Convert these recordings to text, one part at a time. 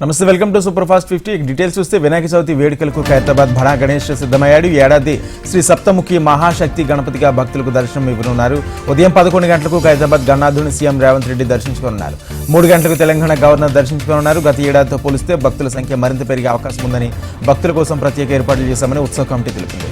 నమస్తే welcome to super fast fifty details చూస్తే వినాయక చవితి వేడుకలకు ఖైరతాబాద్ బడా గణేష్ సిద్ధమయ్యాడు. ఏడాది శ్రీ సప్తముఖి మహాశక్తి గణపతిగా భక్తులకు దర్శనం ఇవ్వనున్నారు. ఉదయం పదకొండు గంటలకు ఖైరతాబాద్ గణనాథుని సీఎం రేవంత్ రెడ్డి దర్శించుకోనున్నారు. మూడు గంటలకు తెలంగాణ గవర్నర్ దర్శించుకోనున్నారు. గత ఏడాదితో పోలిస్తే భక్తుల సంఖ్య మరింత పెరిగే అవకాశం ఉందని భక్తుల కోసం ప్రత్యేక ఏర్పాట్లు చేశామని ఉత్సవ కమిటీ తెలిపింది.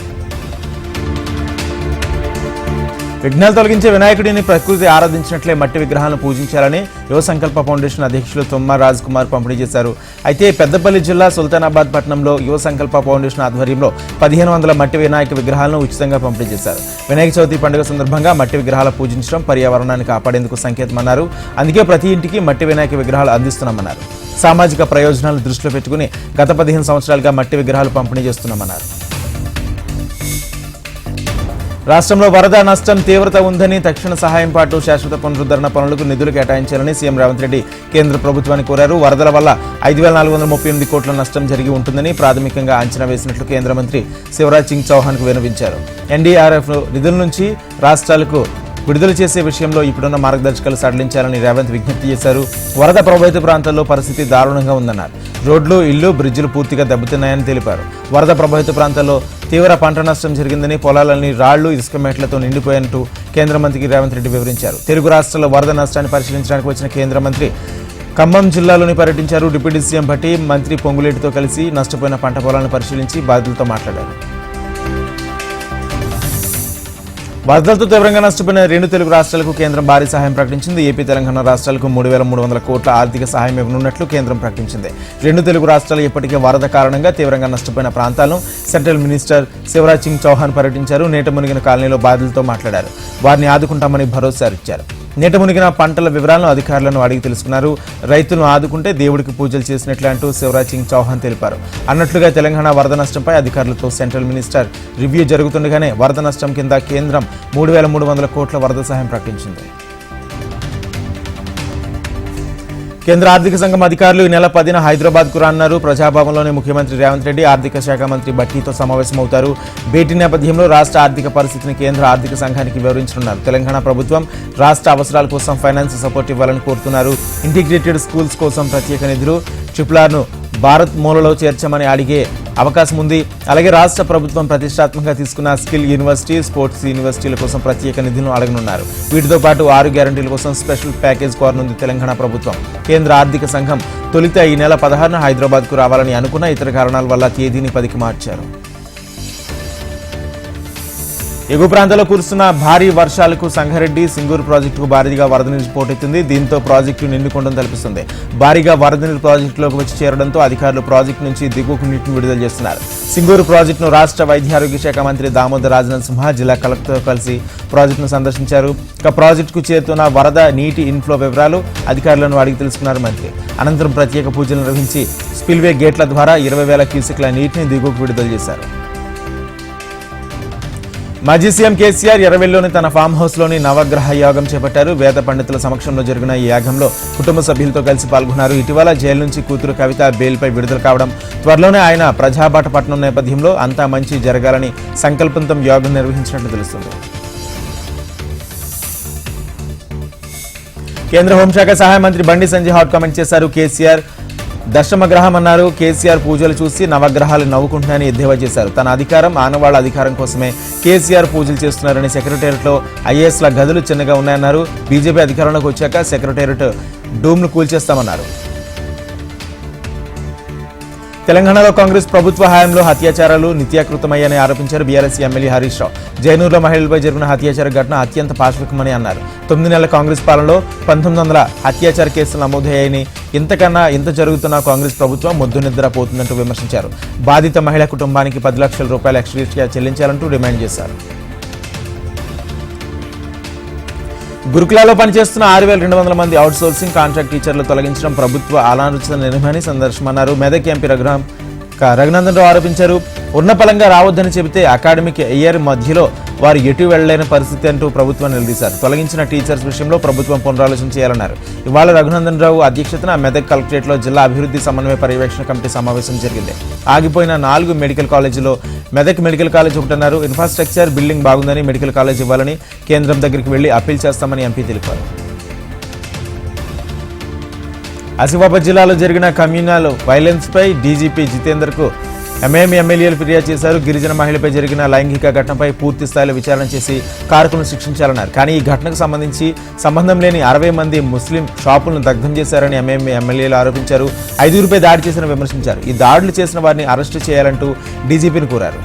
విఘ్నాలు తొలగించే వినాయకుడిని ప్రకృతి ఆరాధించినట్లే మట్టి విగ్రహాలను పూజించాలని యువ సంకల్ప ఫౌండేషన్ అధ్యక్షులు తుమ్మ రాజ్ కుమార్ పంపిణీ చేశారు. అయితే పెద్దపల్లి జిల్లా సుల్తానాబాద్ పట్టణంలో యువ సంకల్ప ఫౌండేషన్ ఆధ్వర్యంలో పదిహేను వందల మట్టి వినాయక విగ్రహాలను ఉచితంగా పంపిణీ చేశారు. వినాయక చవితి పండుగ సందర్భంగా మట్టి విగ్రహాలు పూజించడం పర్యావరణాన్ని కాపాడేందుకు సంకేతమన్నారు. అందుకే ప్రతి ఇంటికి మట్టి వినాయక విగ్రహాలు అందిస్తున్నామన్నారు. సామాజిక ప్రయోజనాలు దృష్టిలో పెట్టుకుని గత పదిహేను సంవత్సరాలుగా మట్టి విగ్రహాలు పంపిణీ చేస్తున్నామన్నారు. రాష్ట్రంలో వరద నష్టం తీవ్రత ఉందని తక్షణ సహాయం పాటు శాశ్వత పునరుద్ధరణ పనులకు నిధులు కేటాయించాలని సీఎం రేవంత్ రెడ్డి కేంద్ర ప్రభుత్వాన్ని కోరారు. వరదల వల్ల ఐదు వేల నాలుగు వందల ముప్పై ఎనిమిది కోట్ల నష్టం జరిగి ఉంటుందని ప్రాథమికంగా అంచనా వేసినట్లు కేంద్ర మంత్రి శివరాజ్ సింగ్ చౌహాన్కు వినవించారు ఎన్డీఆర్ఎఫ్ నిధుల నుంచి రాష్ట్రాలకు విడుదల చేసే విషయంలో ఇప్పుడున్న మార్గదర్శకాలు సడలించాలని రేవంత్ విజ్ఞప్తి చేశారు. వరద ప్రభావిత ప్రాంతాల్లో పరిస్థితి దారుణంగా ఉందన్నారు. రోడ్లు ఇల్లు బ్రిడ్జిలు పూర్తిగా దెబ్బతిన్నాయని తెలిపారు. వరద ప్రభావిత ప్రాంతాల్లో తీవ్ర పంట నష్టం జరిగిందని పొలాలన్నీ రాళ్ళు ఇసుక మేట్లతో నిండిపోయినట్టు కేంద్ర మంత్రికి రేవంత్ రెడ్డి వివరించారు. తెలుగు రాష్ట్రాల్లో వరద నష్టాన్ని పరిశీలించడానికి వచ్చిన కేంద్ర మంత్రి ఖమ్మం జిల్లాలోని పర్యటించారు. డిప్యూటీ సీఎం భట్టి మంత్రి పొంగులేటితో కలిసి నష్టపోయిన పంట పొలాలను పరిశీలించి బాధితులతో మాట్లాడారు. వరదలతో తీవ్రంగా నష్టపోయిన రెండు తెలుగు రాష్ట్రాలకు కేంద్రం భారీ సహాయం ప్రకటించింది. ఏపీ తెలంగాణ రాష్ట్రాలకు మూడు వేల మూడు వందల కోట్ల ఆర్థిక సహాయం ఇవ్వనున్నట్లు కేంద్రం ప్రకటించింది. రెండు తెలుగు రాష్ట్రాలు ఇప్పటికే వరద కారణంగా తీవ్రంగా నష్టపోయిన ప్రాంతాలను సెంట్రల్ మినిస్టర్ శివరాజ్ సింగ్ చౌహాన్ పర్యటించారు. నేట మునిగిన కాలనీలో బాధితులతో మాట్లాడారు. వారిని ఆదుకుంటామని భరోసా ఇచ్చారు నీట మునిగిన పంటల వివరాలను అధికారులను అడిగి తెలుసుకున్నారు. రైతులను ఆదుకుంటే దేవుడికి పూజలు చేసినట్లు అంటూ శివరాజ్ సింగ్ చౌహాన్ తెలిపారు. అన్నట్లుగా తెలంగాణ వరద నష్టంపై అధికారులతో సెంట్రల్ మినిస్టర్ రివ్యూ జరుగుతుండగానే వరద నష్టం కింద కేంద్రం మూడు వేల మూడు వందల కోట్ల వరద సహాయం ప్రకటించింది. కేంద్ర ఆర్థిక సంఘం అధికారులు ఈ నెల పదిన హైదరాబాద్కు రానున్నారు. ప్రజాభవన్లోని ముఖ్యమంత్రి రేవంత్ రెడ్డి ఆర్థిక శాఖ మంత్రి భట్టీతో సమావేశమవుతారు. భేటీ నేపథ్యంలో రాష్ట్ర ఆర్థిక పరిస్థితిని కేంద్ర ఆర్థిక సంఘానికి వివరించనున్నారు. తెలంగాణ ప్రభుత్వం రాష్ట్ర అవసరాల కోసం ఫైనాన్స్ సపోర్ట్ ఇవ్వాలని కోరుతున్నారు. ఇంటిగ్రేటెడ్ స్కూల్స్ కోసం ప్రత్యేక నిధులు ట్రిప్లార్ను భారత్ మూలలో చేర్చమని అడిగే అవకాశం ఉంది. అలాగే రాష్ట్ర ప్రభుత్వం ప్రతిష్టాత్మకంగా తీసుకున్న స్కిల్ యూనివర్సిటీ స్పోర్ట్స్ యూనివర్సిటీల కోసం ప్రత్యేక నిధులను అడగనున్నారు. వీటితో పాటు ఆరు గ్యారంటీల కోసం స్పెషల్ ప్యాకేజ్ కోరనుంది తెలంగాణ ప్రభుత్వం. కేంద్ర ఆర్థిక సంఘం తొలిత ఈ నెల పదహారున హైదరాబాద్కు రావాలని అనుకున్న ఇతర కారణాల వల్ల తేదీని పదికి మార్చారు. ఎగువ ప్రాంతాల్లో కురుస్తున్న భారీ వర్షాలకు సంగారెడ్డి సింగూరు ప్రాజెక్టుకు భారీగా వరద నీరు పోటెత్తింది దీంతో ప్రాజెక్టు నిండుకోవడం తలపిస్తుంది. భారీగా వరద నీరు ప్రాజెక్టులోకి వచ్చి చేరడంతో అధికారులు ప్రాజెక్టు నుంచి దిగువకు నీటిని విడుదల చేస్తున్నారు. సింగూరు ప్రాజెక్టును రాష్ట్ర వైద్య ఆరోగ్య శాఖ మంత్రి దామోదర్ రాజనరసింహ జిల్లా కలెక్టర్తో కలిసి ప్రాజెక్టును సందర్శించారు. ఇక ప్రాజెక్టుకు చేరుతున్న వరద నీటి ఇన్ఫ్లో వివరాలు అధికారులను అడిగి తెలుసుకున్నారు మంత్రి. అనంతరం ప్రత్యేక పూజలు నిర్వహించి స్పిల్వే గేట్ల ద్వారా ఇరవై వేల క్యూసెక్ల నీటిని దిగువకు విడుదల చేశారు. మాజీ సీఎం కేసీఆర్ ఎర్రవెల్లిలోని తన ఫామ్ హౌస్లోని నవగ్రహ యాగం చేపట్టారు. వేద పండితుల సమక్షంలో జరిగిన ఈ యాగంలో కుటుంబ సభ్యులతో కలిసి పాల్గొన్నారు. ఇటీవల జైలు నుంచి కూతురు కవిత బెయిల్పై విడుదల కావడం త్వరలోనే ఆయన ప్రజాబాట పట్టణం నేపథ్యంలో అంతా మంచి జరగాలని సంకల్పంతో యాగం నిర్వహించినట్లు తెలుస్తుంది. కేంద్ర హోంశాఖ సహాయ మంత్రి బండి సంజయ్ హాట్ కామెంట్ చేశారు. కేసీఆర్ దశమగ్రహం అన్నారు. కేసీఆర్ పూజలు చూసి నవగ్రహాలు నవ్వుకుంటున్నాయని ఎద్దేవా చేశారు. తన అధికారం ఆనవాళ్ళ అధికారం కోసమే కేసీఆర్ పూజలు చేస్తున్నారని సెక్రటేరియట్లో ఐఏఎస్ల గదులు చిన్నగా ఉన్నాయన్నారు. బీజేపీ అధికారంలోకి వచ్చాక సెక్రటేరియట్ డూమ్ను కూల్చేస్తామన్నారు. తెలంగాణలో కాంగ్రెస్ ప్రభుత్వ హయాంలో హత్యాచారాలు నిత్యాకృతమయ్యాయని ఆరోపించారు బీఆర్ఎస్ ఎమ్మెల్యే హరీష్ రావు. జైనూరులో మహిళలపై జరిగిన హత్యాచార ఘటన అత్యంత పాశ్వికమని అన్నారు. తొమ్మిది నెలల కాంగ్రెస్ పాలనలో పంతొమ్మిది వందల హత్యాచార కేసులు నమోదయ్యాయని ఇంతకన్నా ఇంత జరుగుతున్న కాంగ్రెస్ ప్రభుత్వం ముద్దు నిద్ర పోతుందంటూ విమర్శించారు. బాధిత మహిళ కుటుంబానికి పది లక్షల రూపాయల ఎక్స్ట్రీట్గా చెల్లించాలంటూ డిమాండ్ చేశారు. గురుకులాలో పనిచేస్తున్న ఆరు వేల రెండు వందల మంది అవుట్సోర్సింగ్ కాంట్రాక్ట్ టీచర్లు తొలగించడం ప్రభుత్వ అనాలోచిత నిర్ణయమని సందర్శమన్నారు మెదక్ ఎంపీ రఘురాం రఘునందన్ రావు ఆరోపించారు. ఉన్నపలంగా రావద్దని చెబితే అకాడమిక్ ఇయర్ మధ్యలో వారు ఎటు వెళ్ళలేని పరిస్థితి అంటూ ప్రభుత్వం నిలదీశారు. తొలగించిన టీచర్స్ విషయంలో ప్రభుత్వం పునరాలోచన చేయాలన్నారు. ఇవాళ రఘునందన్ రావు అధ్యక్షతన మెదక్ కలెక్టరేట్లో జిల్లా అభివృద్ధి సమన్వయ పర్యవేక్షణ కమిటీ సమావేశం జరిగింది. ఆగిపోయిన నాలుగు మెడికల్ కాలేజీలో మెదక్ మెడికల్ కాలేజ్ ఒకటన్నారు. ఇన్ఫ్రాస్ట్రక్చర్ బిల్డింగ్ బాగుందని మెడికల్ కాలేజ్ ఇవ్వాలని కేంద్రం దగ్గరికి వెళ్ళి అప్పీల్ చేస్తామని ఎంపీ తెలిపారు. ఆసిఫాబాద్ జిల్లాలో జరిగిన కమ్యూనల్ వైలెన్స్పై డీజీపీ జితేందర్కు ఎంఏఎం ఎమ్మెల్యేలు ఫిర్యాదు చేశారు. గిరిజన మహిళపై జరిగిన లైంగిక ఘటనపై పూర్తి స్థాయిలో విచారణ చేసి కారకులను శిక్షించాలన్నారు. కానీ ఈ ఘటనకు సంబంధించి సంబంధం లేని అరవై మంది ముస్లిం షాపులను దగ్ధం చేశారని ఎంఏఎం ఎమ్మెల్యేలు ఆరోపించారు. ఐదుగురిపై దాడి చేసిన విమర్శించారు. ఈ దాడులు చేసిన వారిని అరెస్టు చేయాలంటూ డీజీపీని కోరారు.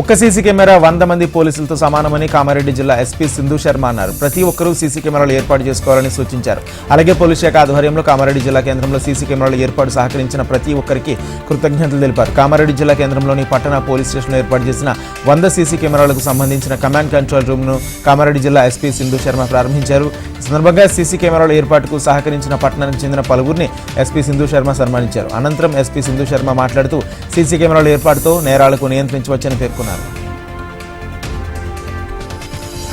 ఒక్క సీసీ కెమెరా వంద మంది పోలీసులతో సమానమని కామారెడ్డి జిల్లా ఎస్పీ సింధు శర్మ అన్నారు. ప్రతి ఒక్కరూ సీసీ కెమెరాలు ఏర్పాటు చేసుకోవాలని సూచించారు. అలాగే పోలీస్ శాఖ ఆధ్వర్యంలో కామారెడ్డి జిల్లా కేంద్రంలో సీసీ కెమెరాలు ఏర్పాటు సహకరించిన ప్రతి ఒక్కరికి కృతజ్ఞతలు తెలిపారు. కామారెడ్డి జిల్లా కేంద్రంలోని పట్టణ పోలీస్ స్టేషన్లో ఏర్పాటు చేసిన వంద సీసీ కెమెరాలకు సంబంధించిన కమాండ్ కంట్రోల్ రూమ్ను కామారెడ్డి జిల్లా ఎస్పీ సింధు శర్మ ప్రారంభించారు. ఈ సందర్భంగా సీసీ కెమెరాల ఏర్పాటుకు సహకరించిన పట్టణానికి చెందిన పలువురిని ఎస్పీ సింధు శర్మ సన్మానించారు. అనంతరం ఎస్పీ సింధు శర్మ మాట్లాడుతూ సీసీ కెమెరాల ఏర్పాటుతో నేరాలకు నియంత్రించవచ్చని పేర్కొన్నారు. Bolsonaro.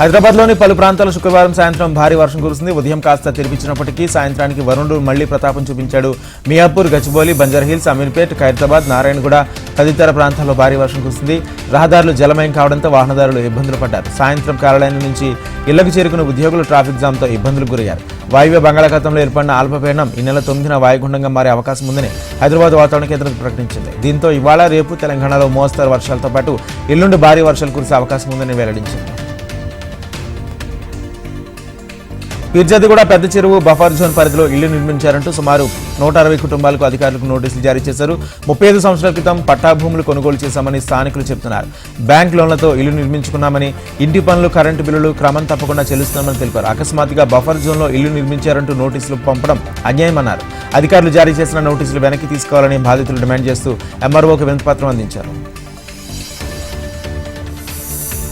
హైదరాబాద్లోని పలు ప్రాంతాల్లో శుక్రవారం సాయంత్రం భారీ వర్షం కురిసింది ఉదయం కాస్త తెరిపించినప్పటికీ సాయంత్రానికి వరుణుడు మళ్ళీ ప్రతాపం చూపించాడు. మియాపూర్ గచ్చిబౌలి బంజర్హిల్స్ అమీర్పేట్ ఖైరతాబాద్ నారాయణగూడ తదితర ప్రాంతాల్లో భారీ వర్షం కురిసింది రహదారులు జలమయం కావడంతో వాహనదారులు ఇబ్బందులు పడ్డారు. సాయంత్రం కార్యాలయం నుంచి ఇళ్ళకు చేరుకున్న ఉద్యోగులు ట్రాఫిక్ జామ్తో ఇబ్బందులకు గురయ్యారు. వాయువ్య బంగాళాఖాతంలో ఏర్పడిన అల్పపీడనం ఈ నెల తొమ్మిదిన వాయుగుండంగా మారే అవకాశం ఉందని హైదరాబాద్ వాతావరణ కేంద్రం ప్రకటించింది. దీంతో ఇవాళ రేపు తెలంగాణలో మోస్తరు వర్షాలతో పాటు ఎల్లుండి భారీ వర్షాలు కురిసే అవకాశం ఉందని వెల్లడించింది. పీర్జాది కూడా పెద్ద చెరువు బఫర్ జోన్ పరిధిలో ఇళ్ళు నిర్మించారంటూ సుమారు నూట అరవై కుటుంబాలకు అధికారులకు నోటీసులు జారీ చేశారు. ముప్పై ఐదు సంవత్సరాల క్రితం పట్టాభూములు కొనుగోలు చేశామని స్థానికులు చెబుతున్నారు బ్యాంక్ లోన్లతో ఇల్లు నిర్మించుకున్నామని ఇంటి పనులు కరెంటు బిల్లులు క్రమం తప్పకుండా చెల్లిస్తున్నామని తెలిపారు. అకస్మాత్తుగా బఫర్ జోన్లో ఇల్లు నిర్మించారంటూ నోటీసులు పంపడం అన్యాయమన్నారు. అధికారులు జారీ చేసిన నోటీసులు వెనక్కి తీసుకోవాలని బాధితులు డిమాండ్ చేస్తూ ఎంఆర్ఓకు వినతిపత్రం అందించారు.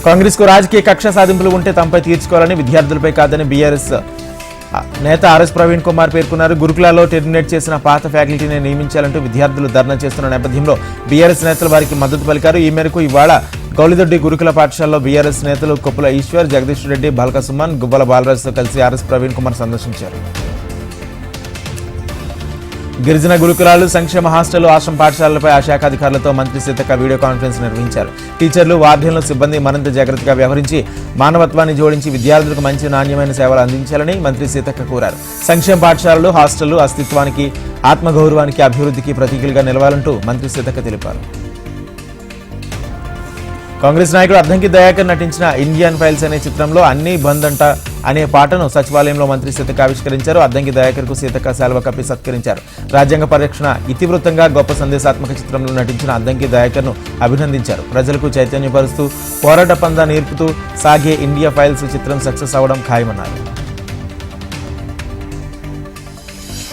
కాంగ్రెస్కు రాజకీయ కక్ష సాధింపులు ఉంటే తమపై తీర్చుకోవాలని విద్యార్థులపై కాదని బీఆర్ఎస్ నేత ఆర్ఎస్ ప్రవీణ్ కుమార్ పేర్కొన్నారు. గురుకులాలో టెర్మినేట్ చేసిన పాత ఫ్యాకల్టీని నియమించాలంటూ విద్యార్థులు ధర్నా చేస్తున్న నేపథ్యంలో బీఆర్ఎస్ నేతలు వారికి మద్దతు పలికారు. ఈ మేరకు ఇవాళ గౌలిదొడ్డి గురుకుల పాఠశాలలో బీఆర్ఎస్ నేతలు కొప్పుల ఈశ్వర్ జగదీష్ రెడ్డి బాల్క సుమన్ గువ్వల బాలరాజుతో కలిసి ఆర్ఎస్ ప్రవీణ్ కుమార్ సందర్శించారు. గిరిజన గురుకులాలు సంక్షేమ హాస్టళ్ళు ఆశ్రమ పాఠశాలలపై ఆ శాఖ అధికారులతో మంత్రి సీతక్క వీడియో కాన్ఫరెన్స్ నిర్వహించారు. టీచర్లు వార్డెన్లు సిబ్బంది మరింత జాగ్రత్తగా వ్యవహరించి మానవత్వాన్ని జోడించి విద్యార్థులకు మంచి నాణ్యమైన సేవలు అందించాలని మంత్రి సీతక్క కోరారు. సంక్షేమ పాఠశాలలు హాస్టళ్ళు అస్తిత్వానికి ఆత్మగౌరవానికి అభివృద్ధికి ప్రతీకలుగా నిలవాలంటూ మంత్రి సీతక్క తెలిపారు. కాంగ్రెస్ నాయకుడు అద్దంకి దయాకర్ నటించిన ఇండియన్ ఫైల్స్ అనే చిత్రంలో అన్ని బంద్ అంట అనే పాటను సచివాలయంలో మంత్రి సీతక్క ఆవిష్కరించారు. అద్దంకి దయాకర్కు సీతక్క శాల్వ కప్పి సత్కరించారు. రాజ్యాంగ పరిరక్షణ ఇతివృత్తంగా గొప్ప సందేశాత్మక చిత్రంలో నటించిన అద్దంకి దయాకర్ను అభినందించారు. ప్రజలకు చైతన్యపరుస్తూ పోరాట పందా నేర్పుతూ సాగే ఇండియా ఫైల్స్ చిత్రం సక్సెస్ అవడం ఖాయమన్నారు.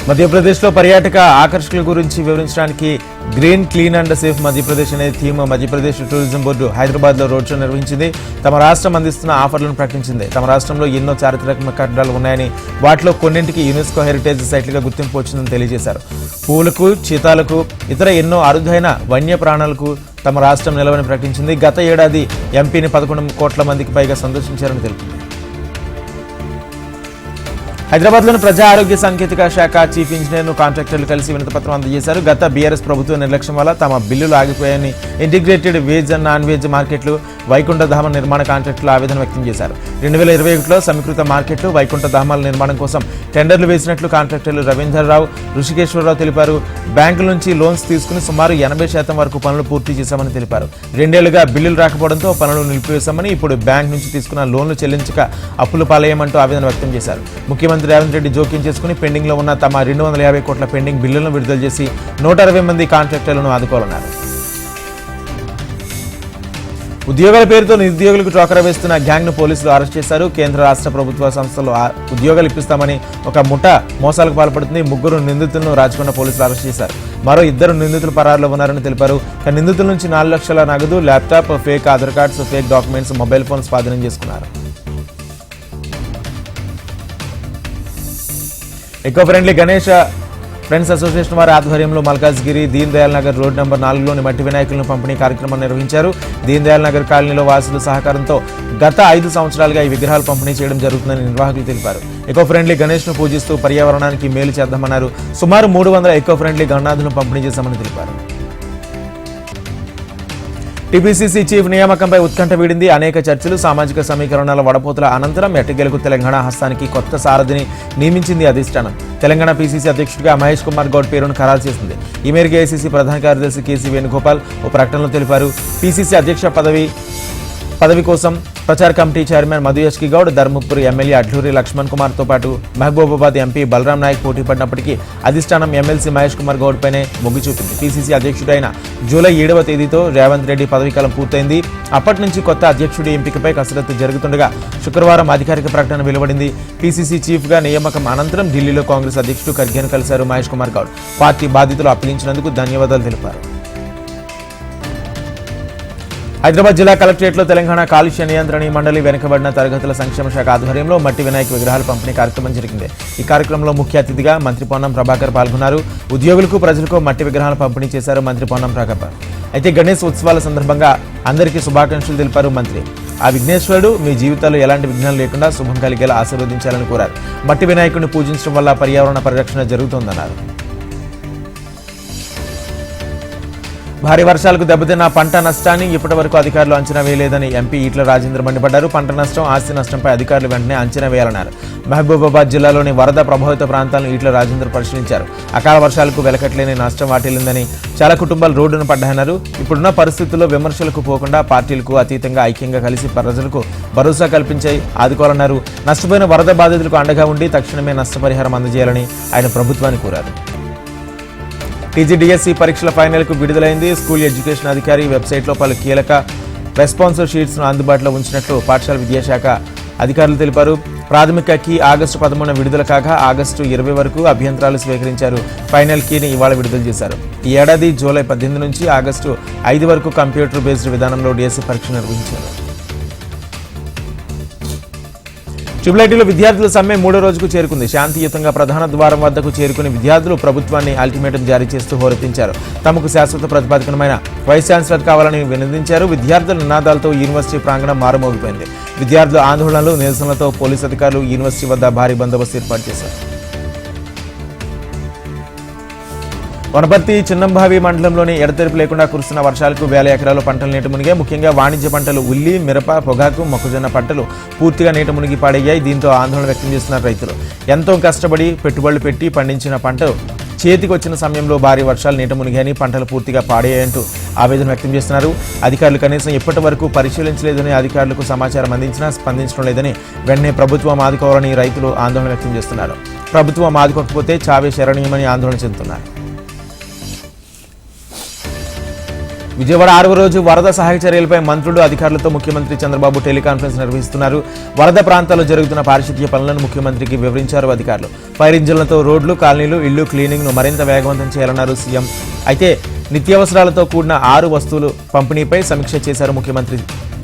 మధ్యప్రదేశ్లో పర్యాటక ఆకర్షకుల గురించి వివరించడానికి green clean and safe Madhya Pradesh అనే థీమ్ మధ్యప్రదేశ్ టూరిజం బోర్డు హైదరాబాద్లో రోడ్ షో నిర్వహించింది. తమ రాష్ట్రం అందిస్తున్న ఆఫర్లను ప్రకటించింది. తమ రాష్ట్రంలో ఎన్నో చారిత్రాత్మక కట్టడాలు ఉన్నాయని వాటిలో కొన్నింటికి యునెస్కో హెరిటేజ్ సైట్లుగా గుర్తింపు వచ్చిందని తెలియజేశారు. పూలకు చీతాలకు ఇతర ఎన్నో అరుదైన వన్య ప్రాణాలకు తమ రాష్ట్రం నిలవని ప్రకటించింది. గత ఏడాది ఎంపీని పదకొండు కోట్ల మందికి పైగా సందర్శించారని తెలిపింది హైదరాబాద్లోని ప్రజా ఆరోగ్య సాంకేతిక శాఖ చీఫ్ ఇంజనీర్ను కాంట్రాక్టర్లు కలిసి వినతిపత్రం అందజేశారు. గత బీఆర్ఎస్ ప్రభుత్వ నిర్లక్ష్యం వల్ల తమ బిల్లులు ఆగిపోయాయని integrated veg and non veg మార్కెట్లు వైకుంఠధామ నిర్మాణ కాంట్రాక్టులు ఆవేదన వ్యక్తం చేశారు. రెండు వేల ఇరవై ఒకటిలో సమీకృత మార్కెట్లు వైకుంఠధామాల నిర్మాణం కోసం టెండర్లు వేసినట్లు కాంట్రాక్టర్లు రవీందర్ రావు ఋషికేశ్వరరావు తెలిపారు. బ్యాంకుల నుంచి లోన్స్ తీసుకుని సుమారు ఎనభై శాతం వరకు పనులు పూర్తి చేశామని తెలిపారు. రెండేళ్ళుగా బిల్లులు రాకపోవడంతో పనులు నిలిపివేశామని ఇప్పుడు బ్యాంక్ నుంచి తీసుకున్న లోన్లు చెల్లించక అప్పులు పాలయ్యమంటూ ఆవేదన వ్యక్తం చేశారు. ముఖ్యమంత్రి రేవంత్ రెడ్డి జోక్యం చేసుకుని పెండింగ్లో ఉన్న తమ రెండు వందల యాభై కోట్ల పెండింగ్ బిల్లులను విడుదల చేసి నూట అరవై మంది కాంట్రాక్టర్లను ఆదుకోవాలన్నారు. ఉద్యోగాల పేరుతో నిరుద్యోగులకు చోకర వేస్తున్న గ్యాంగ్ను పోలీసులు అరెస్ట్ చేశారు. కేంద్ర రాష్ట్ర ప్రభుత్వ సంస్థలు ఉద్యోగాలు ఇప్పిస్తామని ఒక ముఠ మోసాలకు పాల్పడుతుంది. ముగ్గురు నిందితులను రాచకొండ పోలీసులు అరెస్ట్ చేశారు. మరో ఇద్దరు నిందితులు పరారులో ఉన్నారని తెలిపారు. నిందితుల నుంచి నాలుగు లక్షల నగదు laptop fake Aadhaar cards fake documents mobile phone స్వాధీనం చేసుకున్నారు. Eco friendly Ganesh friends association వారి ఆధ్వర్యంలో మల్కాజ్గిరి దీన్ దయాల్ నగర్ రోడ్ నెంబర్ నాలుగులోని మట్టి వినాయకులను పంపిణీ కార్యక్రమం నిర్వహించారు. దీన్ దయాల్ నగర్ కాలనీలో వాసుల సహకారంతో గత ఐదు సంవత్సరాలుగా ఈ విగ్రహాలు పంపిణీ చేయడం జరుగుతుందని నిర్వాహకులు తెలిపారు. ఎకో ఫ్రెండ్లీ గణేష్ను పూజిస్తూ పర్యావరణానికి మేలు చేద్దామన్నారు. సుమారు మూడు వందల ఎకో ఫ్రెండ్లీ గణనాథులను పంపిణీ చేశామని తెలిపారు. టీపీసీసీ చీఫ్ నియామకంపై ఉత్కంఠ వీడింది. అనేక చర్చలు సామాజిక సమీకరణల వడపోతుల అనంతరం ఎట్టగెలుగు తెలంగాణ హస్తానికి కొత్త సారథిని నియమించింది అధిష్టానం. తెలంగాణ పీసీసీ అధ్యక్షుడిగా మహేష్ కుమార్ గౌడ్ పేరును ఖరారు చేసింది. ఈ మేరకు ఏసీసీ ప్రధాన కార్యదర్శి కేసీ వేణుగోపాల్ ఓ ప్రకటనలో తెలిపారు. పీసీసీ అధ్యక్ష పదవి పదవి కోసం ప్రచార committee chairman Madhu Yaskhi Goud Dharmapuri MLA Adluri Laxman కుమార్తో పాటు మహబూబాబాద్ ఎంపీ బలరాం నాయక్ పోటీ పడినప్పటికీ అధిష్టానం ఎమ్మెల్సీ మహేష్ కుమార్ గౌడ్ పైనే మొగ్గు చూపింది. పీసీసీ అధ్యక్షుడైన జూలై ఏడవ తేదీతో రేవంత్ రెడ్డి పదవీకాలం పూర్తయింది. అప్పటి నుంచి కొత్త అధ్యక్షుడి ఎంపికపై కసరత్తు జరుగుతుండగా శుక్రవారం అధికారిక ప్రకటన వెలువడింది. పీసీసీ చీఫ్గా నియామకం అనంతరం ఢిల్లీలో కాంగ్రెస్ అధ్యక్షుడు ఖర్గేను కలిశారు మహేష్ కుమార్ గౌడ్. పార్టీ బాధితులు అప్పగించినందుకు ధన్యవాదాలు తెలిపారు. హైదరాబాద్ జిల్లా కలెక్టరేట్లో తెలంగాణ కాలుష్య నియంత్రణ మండలి వెనుకబడిన తరగతుల సంక్షేమ శాఖ ఆధ్వర్యంలో మట్టి వినాయక విగ్రహాల పంపిణీ కార్యక్రమం జరిగింది. ఈ కార్యక్రమంలో ముఖ్య అతిథిగా మంత్రి పొన్నం ప్రభాకర్ పాల్గొన్నారు. ఉద్యోగులకు ప్రజలకు మట్టి విగ్రహాలు పంపిణీ చేశారు మంత్రి పొన్నం ప్రభాకర్ అయితే గణేష్ ఉత్సవాల సందర్భంగా అందరికీ శుభాకాంక్షలు తెలిపారు మంత్రి. ఆ విఘ్నేశ్వరుడు మీ జీవితాల్లో ఎలాంటి విఘ్నాలు లేకుండా శుభం కలిగేలా ఆశీర్వదించాలని కోరారు. మట్టి వినాయకుడిని పూజించడం వల్ల పర్యావరణ పరిరక్షణ జరుగుతోందన్నారు. భారీ వర్షాలకు దెబ్బతిన్న పంట నష్టాన్ని ఇప్పటి వరకు అధికారులు అంచనా వేయలేదని ఎంపీ ఈట్ల రాజేంద్ర మండిపడ్డారు. పంట నష్టం ఆస్తి నష్టంపై అధికారులు వెంటనే అంచనా వేయాలన్నారు. మహబూబాబాద్ జిల్లాలోని వరద ప్రభావిత ప్రాంతాలను ఈట్ల రాజేంద్ర పరిశీలించారు. అకాల వర్షాలకు వెలకట్లేని నష్టం వాటిల్లిందని చాలా కుటుంబాలు రోడ్డును పడ్డాయన్నారు. ఇప్పుడున్న పరిస్థితుల్లో విమర్శలకు పోకుండా పార్టీలకు అతీతంగా ఐక్యంగా కలిసి ప్రజలకు భరోసా కల్పించాయి ఆదుకోవాలన్నారు. నష్టపోయిన వరద బాధితులకు అండగా ఉండి తక్షణమే నష్టపరిహారం అందజేయాలని ఆయన ప్రభుత్వాన్ని కోరారు. టీజీడీఎస్సీ పరీక్షల ఫైనల్కు విడుదలైంది. స్కూల్ ఎడ్యుకేషన్ అధికారి వెబ్సైట్లో పలు కీలక రెస్పాన్సివ్ షీట్స్ను అందుబాటులో ఉంచినట్లు పాఠశాల విద్యాశాఖ అధికారులు తెలిపారు. ప్రాథమిక కీ ఆగస్టు పదమూడున విడుదల కాగా ఆగస్టు ఇరవై వరకు అభ్యంతరాలు స్వీకరించారు. ఫైనల్ కీని ఇవాళ విడుదల చేశారు. ఈ ఏడాది జూలై పద్దెనిమిది నుంచి ఆగస్టు ఐదు వరకు కంప్యూటర్ బేస్డ్ విధానంలో డిఎస్సీ పరీక్ష నిర్వహించారు. ట్రిబులైటీలో విద్యార్థుల సమ్మె మూడో రోజుకు చేరుకుంది. శాంతియుతంగా ప్రధాన ద్వారం వద్దకు చేరుకుని విద్యార్థులు ప్రభుత్వాన్ని అల్టిమేటం జారీ చేస్తూ హోరెత్తించారు. తమకు శాశ్వత ప్రతిపాదకమైన వైస్ ఛాన్సలర్ కావాలని వినదించారు. విద్యార్థుల నినాదాలతో యూనివర్సిటీ ప్రాంగణం మారుమోగిపోయింది. విద్యార్థుల ఆందోళనలు నిరసనలతో పోలీసు అధికారులు యూనివర్సిటీ వద్ద భారీ బందోబస్తు ఏర్పాటు చేశారు. వనపర్తి చిన్నంభావి మండలంలోని ఎడతెరిపి లేకుండా కురుస్తున్న వర్షాలకు వేల ఎకరాలు పంటలు నీట మునిగాయి ముఖ్యంగా వాణిజ్య పంటలు ఉల్లి మిరప పొగాకు మొక్కజొన్న పంటలు పూర్తిగా నీట మునిగి పాడయ్యాయి. దీంతో ఆందోళన వ్యక్తం చేస్తున్నారు రైతులు ఎంతో కష్టపడి పెట్టుబడులు పెట్టి పండించిన పంట చేతికి వచ్చిన సమయంలో భారీ వర్షాలు నీట మునిగాయని పంటలు పూర్తిగా పాడయ్యాయంటూ ఆవేదన వ్యక్తం చేస్తున్నారు. అధికారులు కనీసం ఇప్పటి వరకు పరిశీలించలేదని అధికారులకు సమాచారం అందించినా స్పందించడం లేదని వెంటనే ప్రభుత్వం ఆదుకోవాలని రైతులు ఆందోళన వ్యక్తం చేస్తున్నారు. ప్రభుత్వం ఆదుకోకపోతే చావే శరణీయమని ఆందోళన చెందుతున్నారు. విజయవాడ ఆరవ రోజు వరద సహాయ చర్యలపై మంత్రులు అధికారులతో ముఖ్యమంత్రి చంద్రబాబు టెలికాన్ఫరెన్స్ నిర్వహిస్తున్నారు. వరద ప్రాంతాల్లో జరుగుతున్న పారిశుద్ధ్య పనులను ముఖ్యమంత్రికి వివరించారు అధికారులు. ఫైర్ ఇంజిన్లతో రోడ్లు కాలనీలు ఇళ్ళు క్లీనింగ్ను మరింత వేగవంతం చేయాలన్నారు సీఎం. అయితే నిత్యావసరాలతో కూడిన ఆరు వస్తువులు పంపిణీపై సమీక్ష చేశారు ముఖ్యమంత్రి.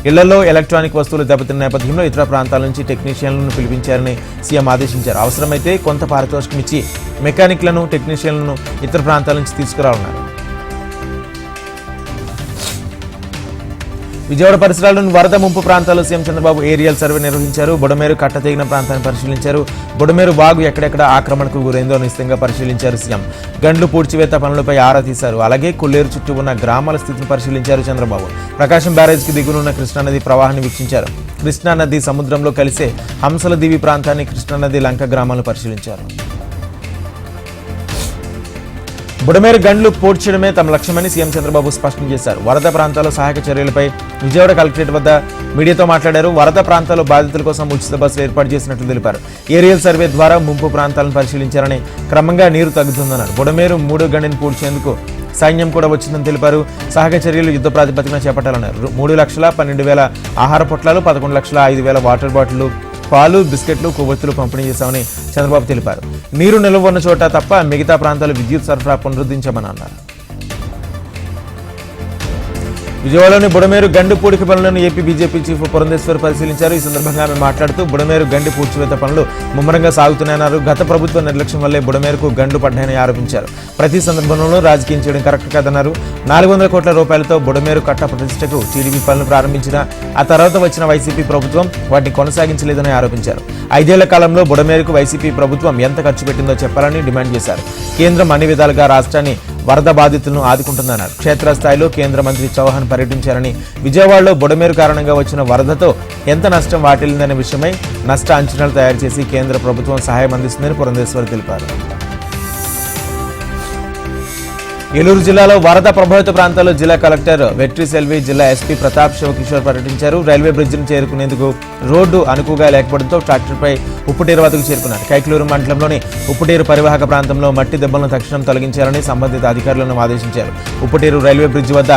ఇళ్ళలో ఎలక్ట్రానిక్ వస్తువులు దెబ్బతిన్న నేపథ్యంలో ఇతర ప్రాంతాల నుంచి టెక్నీషియన్లను పిలిపించారని సీఎం ఆదేశించారు. అవసరమైతే కొంత పారితోషికం ఇచ్చి మెకానిక్లను టెక్నీషియన్లను ఇతర ప్రాంతాల నుంచి తీసుకురావాలన్నారు విజయవాడ పరిసరాల్లోని వరద ముంపు ప్రాంతాల్లో సీఎం చంద్రబాబు ఏరియల్ సర్వే నిర్వహించారు. బుడమేరు కట్ట తెగిన ప్రాంతాన్ని పరిశీలించారు. బుడమేరు వాగు ఎక్కడెక్కడ ఆక్రమణకు గురైందో నిశ్చితంగా పరిశీలించారు సీఎం. గండ్లు పూడ్చివేత పనులపై ఆరా తీశారు. అలాగే కొల్లేరు చుట్టూ ఉన్న గ్రామాల స్థితిని పరిశీలించారు చంద్రబాబు. ప్రకాశం బ్యారేజ్కి దిగునున్న కృష్ణానది ప్రవాహాన్ని వీక్షించారు. కృష్ణానది సముద్రంలో కలిసే హంసల దీవి ప్రాంతాన్ని కృష్ణానది లంక గ్రామాలను పరిశీలించారు. బుడమేరు గండ్లు పోడ్చడమే తమ లక్ష్యమని సీఎం చంద్రబాబు స్పష్టం చేశారు. వరద ప్రాంతాల్లో సహాయక చర్యలపై విజయవాడ కలెక్టరేట్ వద్ద మీడియాతో మాట్లాడారు. వరద ప్రాంతాల్లో బాధితుల కోసం ఉచిత బస్సులు ఏర్పాటు చేసినట్లు తెలిపారు. ఏరియల్ సర్వే ద్వారా ముంపు ప్రాంతాలను పరిశీలించారని క్రమంగా నీరు తగ్గుతుందన్నారు. బుడమేరు మూడో గండిని పూడ్చేందుకు సైన్యం కూడా వచ్చిందని తెలిపారు. సహాయక చర్యలు యుద్ధ ప్రాతిపదికన చేపట్టాలన్నారు. మూడు లక్షల పన్నెండు వేల ఆహార పొట్లాలు పదకొండు లక్షల ఐదు వేల వాటర్ బాటిళ్ళు పాలు బిస్కెట్లు కొవ్వొత్తులు పంపిణీ చేశామని చంద్రబాబు తెలిపారు. నీరు నిల్వ ఉన్న చోట తప్ప మిగతా ప్రాంతాలు విద్యుత్ సరఫరా పునరుద్ధరించామని అన్నారు. విజయవాడలోని బుడమేరు గండి పూడిక పనులను ఏపీ బీజేపీ చీఫ్ పురంధేశ్వర్ పరిశీలించారు. ఈ సందర్భంగా ఆమె మాట్లాడుతూ బుడమేరు గండి పూడ్చివేత పనులు ముమ్మరంగా సాగుతున్నాయన్నారు. గత ప్రభుత్వ నిర్లక్ష్యం వల్లే బుడమేరుకు గండు పడ్డాయని ఆరోపించారు. ప్రతి సందర్భంలోనూ రాజకీయం చేయడం కరెక్ట్ కాదన్నారు. నాలుగు వందల కోట్ల రూపాయలతో బుడమేరు కట్ట ప్రతిష్టకు టీడీపీ పనులు ప్రారంభించిన ఆ తర్వాత వచ్చిన వైసీపీ ప్రభుత్వం వాటిని కొనసాగించలేదని ఆరోపించారు. ఐదేళ్ళ కాలంలో బుడమేరుకు వైసీపీ ప్రభుత్వం ఎంత ఖర్చు పెట్టిందో చెప్పాలని డిమాండ్ చేశారు. కేంద్రం అన్ని విధాలుగా రాష్ట్రాన్ని వరద బాధితులను ఆదుకుంటుందన్నారు. క్షేత్రస్థాయిలో కేంద్ర మంత్రి చౌహాన్ పర్యటించారని విజయవాడలో బుడమేరు కారణంగా వచ్చిన వరదతో ఎంత నష్టం వాటిల్లిందనే విషయమై నష్ట అంచనాలు తయారు చేసి కేంద్ర ప్రభుత్వం సహాయం అందిస్తుందని పురంధేశ్వరి తెలిపారు. ఏలూరు జిల్లాలో వరద ప్రభావిత ప్రాంతాల్లో జిల్లా కలెక్టర్ వెట్రి సెల్వి జిల్లా ఎస్పీ ప్రతాప్ శివకిషోర్ పర్యటించారు. రైల్వే బ్రిడ్జిని చేరుకునేందుకు రోడ్డు అనుకుగా లేకపోవడంతో ట్రాక్టర్పై ఉప్పుటేరు వద్దకు చేరుకున్నారు. కైకలూరు మండలంలోని ఉప్పుటేరు పరివాహక ప్రాంతంలో మట్టి దెబ్బలను తక్షణం తొలగించాలని సంబంధిత అధికారులను ఆదేశించారు. ఉప్పుటేరు రైల్వే బ్రిడ్జి వద్ద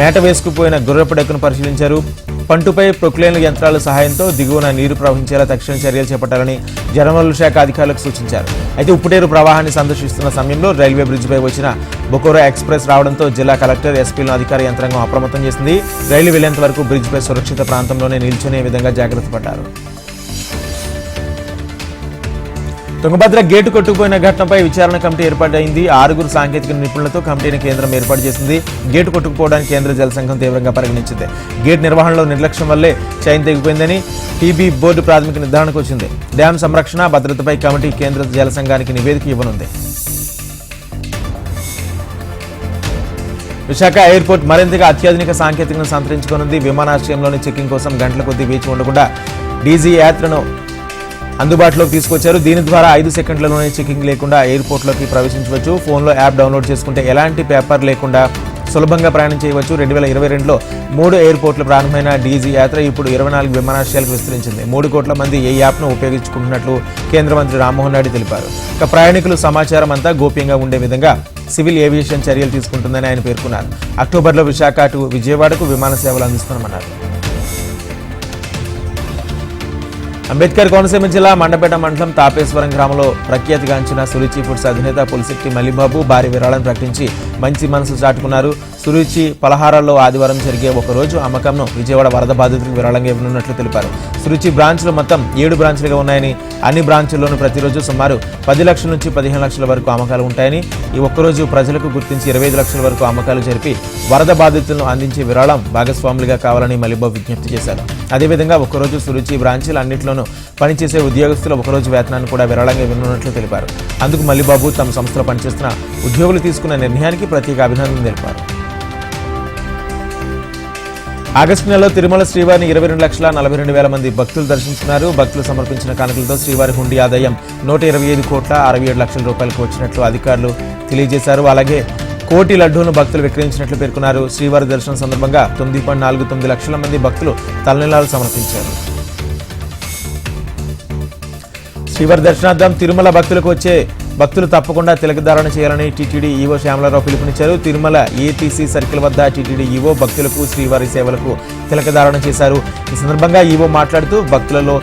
మేట వేసుకుపోయిన గుర్రపు డెక్కును పరిశీలించారు. పంటుపై ప్రొక్లేన్ యంత్రాల సహాయంతో దిగువన నీరు ప్రవహించేలా తక్షణ చర్యలు చేపట్టాలని జలవనరుల శాఖ అధికారులకు సూచించారు. అయితే ఉప్పుటేరు ప్రవాహాన్ని సందర్శిస్తున్న సమయంలో రైల్వే బ్రిడ్జిపై వచ్చిన బొకోరా ఎక్స్ప్రెస్ రావడంతో జిల్లా కలెక్టర్ ఎస్పీలను అధికార యంత్రాంగం అప్రమత్తం చేసింది. రైలు వెళ్ళేంత వరకు బ్రిడ్జిపై సురక్షిత ప్రాంతంలోనే నిల్చునే విధంగా జాగ్రత్త పడ్డారు. తుంగభద్ర గేటు కొట్టుకుపోయిన ఘటనపై విచారణ కమిటీ ఏర్పాటైంది. ఆరుగురు సాంకేతిక నిపుణులతో కమిటీని కేంద్రం ఏర్పాటు చేసింది. గేటు కొట్టుకుపోవడానికి కేంద్ర జల సంఘం తీవ్రంగా పరిగణించింది. గేట్ నిర్వహణలో నిర్లక్ష్యం వల్లే చైన్ తెగిపోయిందని టీబీ బోర్డు ప్రాథమిక నిర్ధారణకు వచ్చింది. డ్యాం సంరక్షణ భద్రతపై కమిటీ కేంద్ర జల సంఘానికి నివేదిక ఇవ్వనుంది. విశాఖ ఎయిర్పోర్ట్ మరింతగా అత్యాధునిక సాంకేతికను సంతరించుకోనుంది. విమానాశ్రయంలోని చెకింగ్ కోసం గంటల కొద్దీ వేచి ఉండకుండా డీజీ యాత్రను అందుబాటులోకి తీసుకొచ్చారు. దీని ద్వారా ఐదు సెకండ్లలోనే చెకింగ్ లేకుండా ఎయిర్పోర్ట్లోకి ప్రవేశించవచ్చు. ఫోన్లో యాప్ డౌన్లోడ్ చేసుకుంటే ఎలాంటి పేపర్ లేకుండా సులభంగా ప్రయాణం చేయవచ్చు. రెండు వేల ఇరవై రెండులో మూడు ఎయిర్పోర్ట్లు ప్రారంభమైన డీజీ యాత్ర ఇప్పుడు ఇరవై నాలుగు విమానాశ్రయాలకు విస్తరించింది. మూడు కోట్ల మంది ఈ యాప్ను ఉపయోగించుకుంటున్నట్లు కేంద్ర మంత్రి రామ్మోహన్ నాయుడు తెలిపారు. ఇక ప్రయాణికులు సమాచారం అంతా గోప్యంగా ఉండే విధంగా సివిల్ ఏవియేషన్ చర్యలు తీసుకుంటుందని ఆయన పేర్కొన్నారు. అక్టోబర్లో విశాఖ విజయవాడకు విమాన సేవలు అందిస్తున్నామన్నారు. అంబేద్కర్ కోనసీమ జిల్లా మండపేట మండలం తాపేశ్వరం గ్రామంలో ప్రఖ్యాతిగాంచిన సురుచి ఫుడ్స్ అధినేత పులిశెట్టి మలిబాబు భారీ విరాళం ప్రకటించి మంచి మనసు చాటుకున్నారు. సురుచి పలహారాల్లో ఆదివారం జరిగే ఒక రోజు అమ్మకంను విజయవాడ వరద బాధితులకు విరాళంగా ఇవ్వనున్నట్లు తెలిపారు. సురుచి బ్రాంచ్లు మొత్తం ఏడు బ్రాంచ్లుగా ఉన్నాయని అన్ని బ్రాంచుల్లోనూ ప్రతిరోజు సుమారు పది లక్షల నుంచి పదిహేను లక్షల వరకు అమ్మకాలు ఉంటాయని ఈ ఒక్కరోజు ప్రజలకు గుర్తించి ఇరవై ఐదు లక్షల వరకు అమ్మకాలు జరిపి వరద బాధితులను అందించే విరాళం భాగస్వాములుగా కావాలని మలిబాబు విజ్ఞప్తి చేశారు. అదేవిధంగా ఒక్కరోజు సురుచి బ్రాంచీలు అన్నింటిలోనూ పనిచేసే ఉద్యోగస్తుల ఒకరోజు వేతనాన్ని కూడా విరాళంగా వినున్నట్లు తెలిపారు. అందుకు మల్లిబాబు తమ సంస్థలో పనిచేస్తున్న ఉద్యోగులు తీసుకున్న నిర్ణయానికి ప్రత్యేక అభినందనలు తెలిపారు. ఆగస్టు నెలలో తిరుమల శ్రీవారిని ఇరవై రెండు లక్షల నలభై రెండు వేల మంది భక్తులు దర్శించుకున్నారు భక్తులు సమర్పించిన కానుకలతో శ్రీవారి హుండీ ఆదాయం నూట ఇరవై ఐదు కోట్ల అరవై ఏడు లక్షల రూపాయలకు వచ్చినట్లు అధికారులు తెలియజేశారు. అలాగే కోటి లడ్డూను భక్తులు విక్రయించినట్లు పేర్కొన్నారు. శ్రీవారి దర్శనం సందర్భంగా తొమ్మిది పాయింట్ నాలుగు తొమ్మిది లక్షల మంది భక్తులు తలనీలాలు సమర్పించారు. శ్రీవారి దర్శనార్థం తిరుమల భక్తులకు వచ్చే భక్తులు తప్పకుండా తిలకధారణ చేయాలని టీటీడీ ఈవో శ్యామలారావు పిలుపునిచ్చారు. తిరుమల ఏటీసీ సర్కిల్ వద్ద టీటీడీ ఈవో భక్తులకు శ్రీవారి సేవలకు తిలకధారణ చేశారు. ఈ సందర్భంగా ఈవో మాట్లాడుతూ భక్తులలో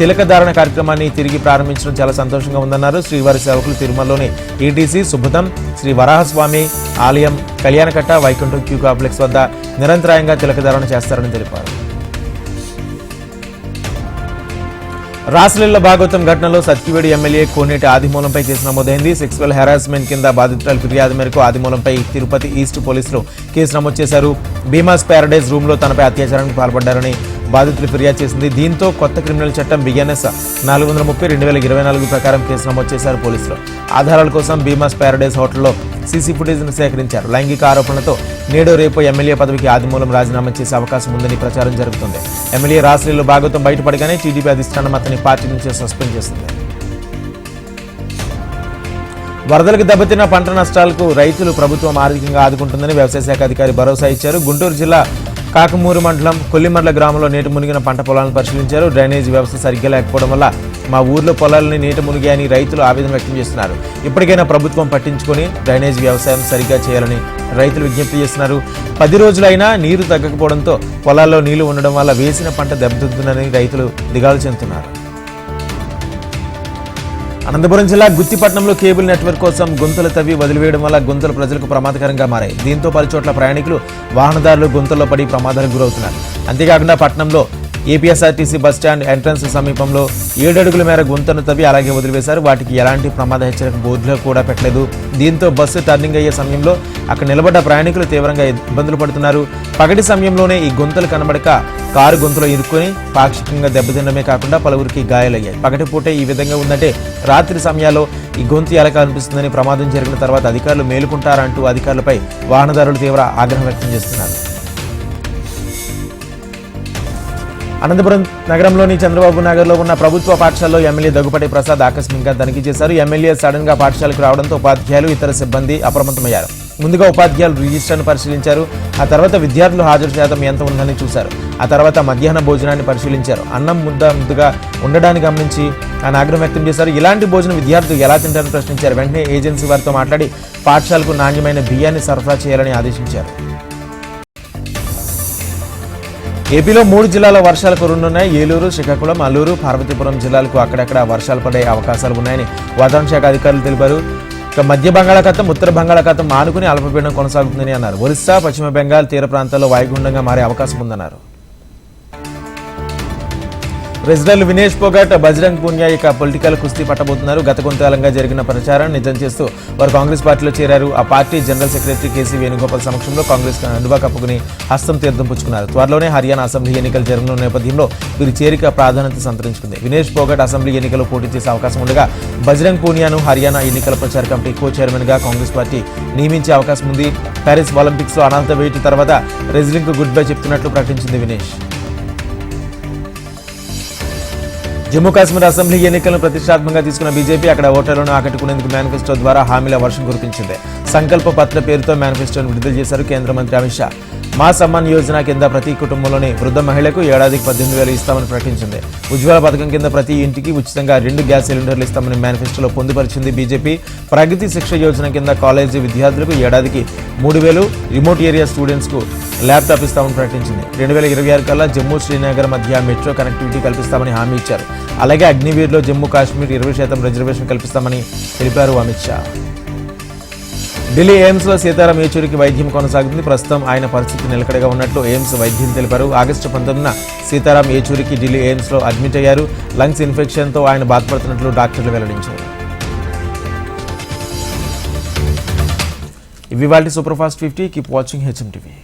తిలకధారణ కార్యక్రమాన్ని తిరిగి ప్రారంభించడం చాలా సంతోషంగా ఉందన్నారు. శ్రీవారి సేవకులు తిరుమలలోని ఈటీసీ సుభుతం శ్రీ వరాహస్వామి ఆలయం కళ్యాణకట్ట వైకుంఠం క్యూ కాంప్లెక్స్ వద్ద నిరంతరాయంగా తిలకధారణ చేస్తారని తెలిపారు. రాసలీల భాగవతం ఘటనలో సత్యవేడి ఎమ్మెల్యే కోనేటి ఆదిమూలంపై కేసు నమోదైంది. సెక్సువల్ హెరాస్మెంట్ కింద బాధితురాలు ఫిర్యాదు మేరకు ఆదిమూలంపై తిరుపతి ఈస్ట్ పోలీసులు కేసు నమోదు చేశారు. భీమాస్ ప్యారడైజ్ రూమ్లో తనపై అత్యాచారానికి పాల్పడ్డారని బాధితులు ఫిర్యాదు చేసింది. దీంతో కొత్త క్రిమినల్ చట్టం బిఎన్ఎస్ నాలుగు వందల ముప్పై రెండు వేల ఇరవై నాలుగు ప్రకారం కేసు నమోదు చేశారు పోలీసులు. ఆధారాల కోసం భీమాస్ ప్యారడైజ్ హోటల్లో సీసీ ఫుటేజ్ను సేకరించారు. లైంగిక ఆరోపణలతో నేడు రేపు ఎమ్మెల్యే పదవికి ఆదిమూలం రాజీనామా చేసే అవకాశం ఉందని ప్రచారం జరుగుతుంది. ఎమ్మెల్యే రాశ్రీలో భాగవతం బయటపడగానే టీడీపీ అధిష్టానం అతని పార్టీ నుంచి సస్పెండ్ చేసింది వరదలకు దెబ్బతిన్న పంట నష్టాలకు రైతులు ప్రభుత్వం ఆర్థికంగా ఆదుకుంటుందని వ్యవసాయ శాఖ అధికారి భరోసా ఇచ్చారు. గుంటూరు జిల్లా కాకమూరు మండలం కొల్లిమర్ల గ్రామంలో నేటి మునిగిన పంట పొలాలను పరిశీలించారు. డ్రైనేజీ వ్యవస్థ సరిగ్గా లేకపోవడం వల్ల మా ఊర్లో పొలాలని నీట మునిగాయని రైతులు ఆవేదన వ్యక్తం చేస్తున్నారు. ఇప్పటికైనా ప్రభుత్వం పట్టించుకొని డ్రైనేజ్ వ్యవసాయం సరిగ్గా చేయాలని రైతులు విజ్ఞప్తి చేస్తున్నారు. పది రోజులైనా నీరు తగ్గకపోవడంతో పొలాల్లో నీళ్ళు ఉండడం వల్ల వేసిన పంట దెబ్బతింటుందని రైతులు దిగాలు చెందుతున్నారు. అనంతపురం జిల్లా గుత్తిపట్నంలో కేబుల్ నెట్వర్క్ కోసం గుంతలు తవ్వి వదిలివేయడం వల్ల గుంతలు ప్రజలకు ప్రమాదకరంగా మారాయి. దీంతో పలుచోట్ల ప్రయాణికులు వాహనదారులు గుంతల్లో పడి ప్రమాదాలకు గురవుతున్నారు. అంతేకాకుండా పట్నంలో ఏపీఎస్ఆర్టీసీ బస్ స్టాండ్ ఎంట్రన్స్ సమీపంలో ఏడడుగుల మేర గుంతను తవ్వి అలాగే వదిలివేశారు. వాటికి ఎలాంటి ప్రమాద హెచ్చరిక బోర్డులో కూడా పెట్టలేదు. దీంతో బస్సు టర్నింగ్ అయ్యే సమయంలో అక్కడ నిలబడ్డ ప్రయాణికులు తీవ్రంగా ఇబ్బందులు పడుతున్నారు. పగటి సమయంలోనే ఈ గుంతలు కనబడక కారు గొంతులో ఇరుక్కొని పాక్షికంగా దెబ్బతినడమే కాకుండా పలువురికి గాయాలయ్యాయి. పగటిపూటే ఈ విధంగా ఉందంటే రాత్రి సమయాల్లో ఈ గొంతు ఎలా కనిపిస్తుందని ప్రమాదం జరిగిన తర్వాత అధికారులు మేలుకుంటారంటూ అధికారులపై వాహనదారులు తీవ్ర ఆగ్రహం వ్యక్తం చేస్తున్నారు. అనంతపురం నగరంలోని చంద్రబాబు నగర్లో ఉన్న ప్రభుత్వ పాఠశాలలో ఎమ్మెల్యే దగ్గుపాటి ప్రసాద్ ఆకస్మికంగా తనిఖీ చేశారు. ఎమ్మెల్యే సడన్గా పాఠశాలకు రావడంతో ఉపాధ్యాయులు ఇతర సిబ్బంది అప్రమత్తమయ్యారు. ముందుగా ఉపాధ్యాయులు రిజిస్టర్ను పరిశీలించారు. ఆ తర్వాత విద్యార్థులు హాజరు శాతం ఎంత ఉందని చూశారు. ఆ తర్వాత మధ్యాహ్న భోజనాన్ని పరిశీలించారు. అన్నం ముద్ద ముద్దుగా ఉండడాన్ని గమనించి ఆయన ఆగ్రహం వ్యక్తం చేశారు. ఇలాంటి భోజనం విద్యార్థులు ఎలా తింటారని ప్రశ్నించారు. వెంటనే ఏజెన్సీ వారితో మాట్లాడి పాఠశాలకు నాణ్యమైన బియ్యాన్ని సరఫరా చేయాలని ఆదేశించారు. ఏపీలో మూడు జిల్లాల వర్షాలు కురునున్నాయి ఏలూరు శ్రీకాకుళం అల్లూరు పార్వతీపురం జిల్లాలకు అక్కడక్కడ వర్షాలు పడే అవకాశాలు ఉన్నాయని వాతావరణ శాఖ అధికారులు తెలిపారు. ఇక మధ్య బంగాళాఖాతం ఉత్తర బంగాళాఖాతం మానుకుని అల్పపీడనం కొనసాగుతుందని అన్నారు. ఒరిస్సా పశ్చిమ బెంగాల్ తీర ప్రాంతాల్లో వాయుగుండంగా మారే అవకాశం ఉందన్నారు. ప్రెసిడెంట్ వినేష్ పొగట్ బజరంగ్ పూన్యా ఇక పొలిటికల్ కుస్తీ పట్టబోతున్నారు. గత కొంతకాలంగా జరిగిన ప్రచారం నిజం చేస్తూ వారు కాంగ్రెస్ పార్టీలో చేరారు. ఆ party general secretary KC Venugopal సమక్షంలో కాంగ్రెస్ అండువా కప్పుకుని హస్తం తీర్థం పుచ్చుకున్నారు. త్వరలోనే హర్యానా అసెంబ్లీ ఎన్నికలు జరగనున్న నేపథ్యంలో వీరి చేరిక ప్రాధాన్యత సంతరించుకుంది. వినేష్ పొగట్ అసెంబ్లీ ఎన్నికల్లో పోటీ చేసే అవకాశం ఉండగా బజరంగ్ పూనియాను హర్యానా ఎన్నికల ప్రచార కమిటీ కో చైర్మన్గా కాంగ్రెస్ పార్టీ నియమించే అవకాశం ఉంది. ప్యారిస్ ఒలింపిక్స్లో అనంత వేటి తర్వాత రెజ్లింగ్కు గుడ్ బై చెప్తున్నట్లు ప్రకటించింది వినేష్. జమ్మూ కాశ్మీర్ అసెంబ్లీ ఎన్నికలను ప్రతిష్టాత్మకంగా తీసుకున్న బీజేపీ అక్కడ ఓటర్లను ఆకట్టుకునేందుకు మేనిఫెస్టో ద్వారా హామీల వర్షం కురిపించింది. సంకల్ప పత్ర పేరుతో మేనిఫెస్టోను విడుదల చేశారు కేంద్ర మంత్రి అమిత్ షా. మా సమ్మాన్ యోజన కింద ప్రతి కుటుంబంలోని వృద్ధ మహిళకు ఏడాదికి పద్దెనిమిది వేలు ఇస్తామని ప్రకటించింది. ఉజ్వల పథకం కింద ప్రతి ఇంటికి ఉచితంగా రెండు గ్యాస్ సిలిండర్లు ఇస్తామని మేనిఫెస్టోలో పొందుపరిచింది బీజేపీ. ప్రగతి శిక్ష యోజన కింద కాలేజీ విద్యార్థులకు ఏడాదికి మూడు వేలు రిమోట్ ఏరియా స్టూడెంట్స్కు ల్యాప్టాప్ ఇస్తామని ప్రకటించింది. రెండు వేల ఇరవై ఆరు కల్లా జమ్మూ శ్రీనగర్ మధ్య మెట్రో కనెక్టివిటీ కల్పిస్తామని హామీ ఇచ్చారు. అలాగే అగ్నివీర్లో జమ్మూ కాశ్మీర్ ఇరవై శాతం రిజర్వేషన్ కల్పిస్తామని తెలిపారు అమిత్ షా. ఢిల్లీ ఎయిమ్స్లో సీతారాం యేచూరికి వైద్యం కొనసాగుతుంది. ప్రస్తుతం ఆయన పరిస్థితి నిలకడగా ఉన్నట్లు ఎయిమ్స్ వైద్యం తెలిపారు. ఆగస్టు పంతొమ్మిదిన సీతారాం యేచూరికి ఢిల్లీ ఎయిమ్స్లో అడ్మిట్ అయ్యారు. లంగ్స్ ఇన్ఫెక్షన్తో ఆయన బాధపడుతున్నట్లు డాక్టర్లు వెల్లడించారు. ఇవి వాళ్ళ super fast fifty. Keep watching HM TV.